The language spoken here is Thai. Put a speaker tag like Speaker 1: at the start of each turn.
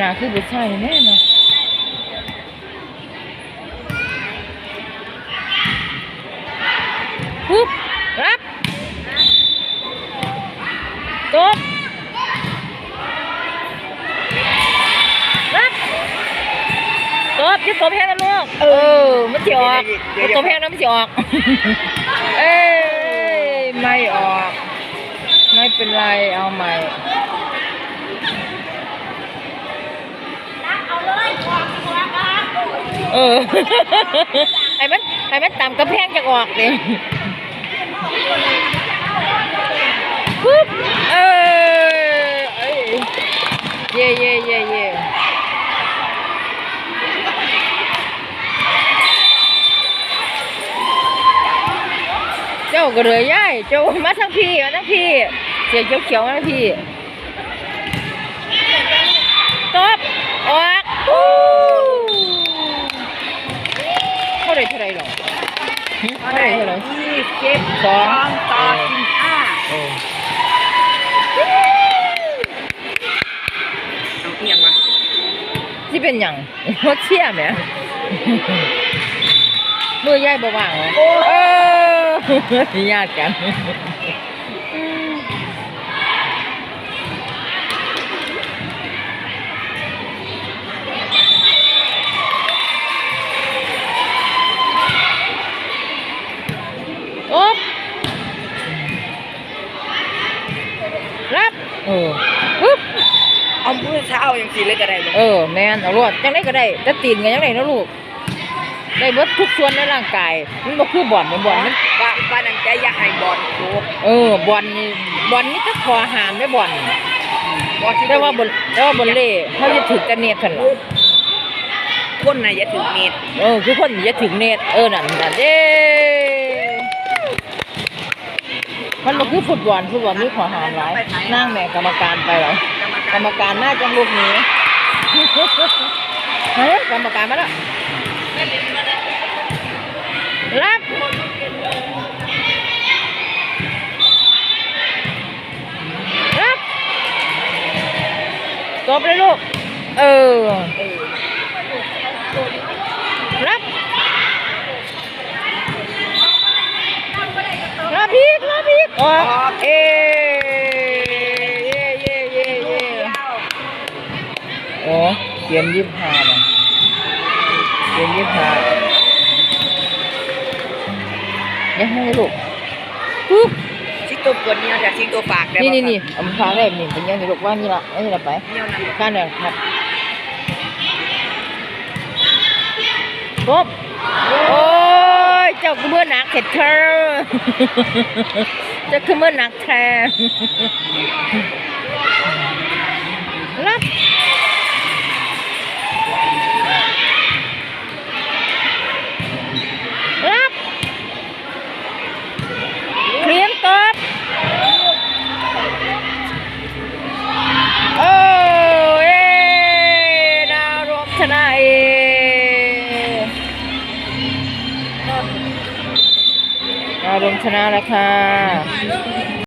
Speaker 1: นาคือบุษชายแน่เนาะปุ๊บรับตบรับตบจะตบแห้งนะลูกเออมันจะออกมันตบแห้งนะมันจะออก เอ้ยไม่ออก ไม่เป็นไรเอาใหม่ เออไอ้มันไอ้มันต่ำกระแพงจะออกเลยปุ๊บเออเอ้ยเย่เย่เย่เย่เจ้าก็เลยย่ายเจ้ามาทั้งพี่มาทั้งพี่เสียวเขียวๆมาทั้งพี่ตบออกอู้เท่าไรเท่าไรหรอ หึเท่าไรเท่
Speaker 2: ยี่สิบ
Speaker 1: สอง
Speaker 2: ต่อสิบห้า
Speaker 1: เอา
Speaker 2: เอียงวะ
Speaker 1: ที่เป็นอยังว่าเชี่ยไหมมือย่ายบ่ว่างเหรอเออญาติกัน เออปึ๊บ
Speaker 2: เอามือเท้าอย่างสีเลยก็ได้บ่
Speaker 1: เออแมนเอารวดจังได้ก็ได้จะตีนกันยังไงนะลูกได้เบิดทุกส่วนในร่างกาย มันบ่คือบ่อนเนี่ยบ่อนมัน
Speaker 2: ว่าว่านังใจอยากให้บอลโคก
Speaker 1: เออบอลนี่บอลนี่จะคอหามได้บอล
Speaker 2: บอลที่
Speaker 1: แต่ว่าบนแต่ว่าบนเล่เขาจะถึงแต่เน็ตกันหรอ
Speaker 2: คนน่ะอย่าถึงเมตร
Speaker 1: เออคือคนจะถึงเน็ตเออนั่นนั่นเด้ มันบ่คือฟุตบอลฟุตบอลนี่ขอหามหลายนั่งแม่กรรมการไปเหรอกรรมการน่าจะลูกนี้เฮ้ยกรรมการมาแล้วรับรับตบเลยลูกเออ
Speaker 2: เออ
Speaker 1: รับ รับอี กรับอีกออกเอเย่เย่เย่เย่โอ้เขียนยี่สิบห้าบ่เขียนยี่สิบห้ายังให้ลูกปุ๊บ
Speaker 2: ชิตัวกวนเนี่ยจากชิตัวปากได้
Speaker 1: นี่
Speaker 2: บ่
Speaker 1: นี่
Speaker 2: ครับ
Speaker 1: นี่เอามาฟังได้นี่เป็นยังไงลูกว่านี่ละนี่ละไป
Speaker 2: เนี่ยนั่น
Speaker 1: การเนี่ยครับปุ๊บโอ้ยเจ้าคือเมื่อหนักเห็ดเธอเจะคือเมื่อนักแทน ลงชนะแล้วค่ะ